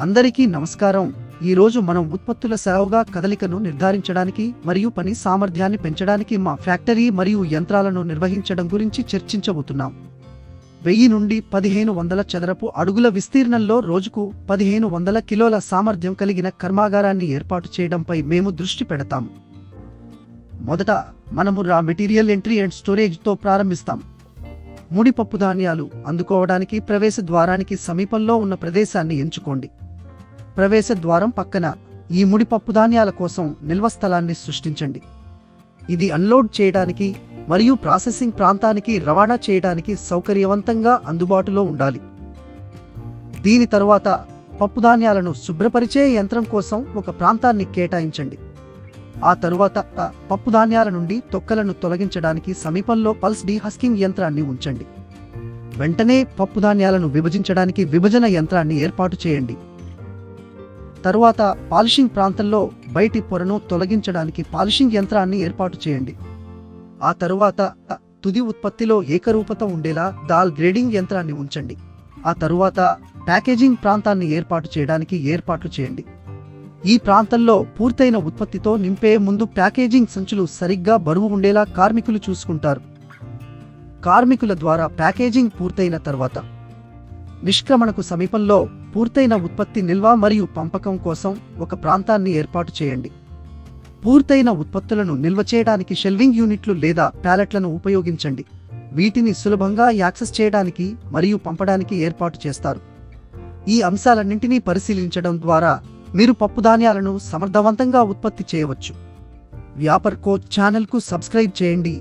అందరికీ నమస్కారం. ఈరోజు మనం ఉత్పత్తుల సెలవుగా కదలికను నిర్ధారించడానికి మరియు పని సామర్థ్యాన్ని పెంచడానికి మా ఫ్యాక్టరీ మరియు యంత్రాలను నిర్వహించడం గురించి చర్చించబోతున్నాం. వెయ్యి నుండి పదిహేను వందల చదరపు అడుగుల విస్తీర్ణంలో రోజుకు పదిహేను వందల కిలోల సామర్థ్యం కలిగిన కర్మాగారాన్ని ఏర్పాటు చేయడంపై మేము దృష్టి పెడతాం. మొదట మనము రా మెటీరియల్ ఎంట్రీ అండ్ స్టోరేజ్తో ప్రారంభిస్తాం. ముడి పప్పు ధాన్యాలు అందుకోవడానికి ప్రవేశ ద్వారానికి సమీపంలో ఉన్న ప్రదేశాన్ని ఎంచుకోండి. ప్రవేశ ద్వారం పక్కన ఈ ముడి పప్పు ధాన్యాల కోసం నిల్వ స్థలాన్ని సృష్టించండి. ఇది అన్లోడ్ చేయడానికి మరియు ప్రాసెసింగ్ ప్రాంతానికి రవాణా చేయడానికి సౌకర్యవంతంగా అందుబాటులో ఉండాలి. దీని తరువాత పప్పు ధాన్యాలను శుభ్రపరిచే యంత్రం కోసం ఒక ప్రాంతాన్ని కేటాయించండి. ఆ తరువాత పప్పుధాన్యాల పప్పు ధాన్యాల నుండి తొక్కలను తొలగించడానికి సమీపంలో పల్స్ డీహస్కింగ్ యంత్రాన్ని ఉంచండి. వెంటనే పప్పు ధాన్యాలను విభజించడానికి విభజన యంత్రాన్ని ఏర్పాటు చేయండి. తరువాత పాలిషింగ్ ప్రాంతంలో బయటి పొరను తొలగించడానికి పాలిషింగ్ యంత్రాన్ని ఏర్పాటు చేయండి. ఆ తరువాత తుది ఉత్పత్తిలో ఏకరూపత ఉండేలా దాల్ గ్రేడింగ్ యంత్రాన్ని ఉంచండి. ఆ తరువాత ప్యాకేజింగ్ ప్రాంతాన్ని ఏర్పాటు చేయడానికి ఏర్పాట్లు చేయండి. ఈ ప్రాంతంలో పూర్తయిన ఉత్పత్తితో నింపే ముందు ప్యాకేజింగ్ సంచులు సరిగ్గా బరువు ఉండేలా కార్మికులు చూసుకుంటారు. కార్మికుల ద్వారా ప్యాకేజింగ్ పూర్తయిన తర్వాత. నిష్క్రమణకు సమీపంలో పూర్తయిన ఉత్పత్తి నిల్వ మరియు పంపకం కోసం ఒక ప్రాంతాన్ని ఏర్పాటు చేయండి. పూర్తయిన ఉత్పత్తులను నిల్వ చేయడానికి షెల్వింగ్ యూనిట్లు లేదా ప్యాలెట్లను ఉపయోగించండి. వీటిని సులభంగా యాక్సెస్ చేయడానికి మరియు పంపడానికి ఏర్పాటు చేస్తారు. ఈ అంశాలన్నింటినీ పరిశీలించడం ద్వారా మీరు పప్పుధాన్యాలను సమర్థవంతంగా ఉత్పత్తి చేయవచ్చు. వ్యాపర్ కోచ్ ఛానల్కు సబ్స్క్రైబ్ చేయండి.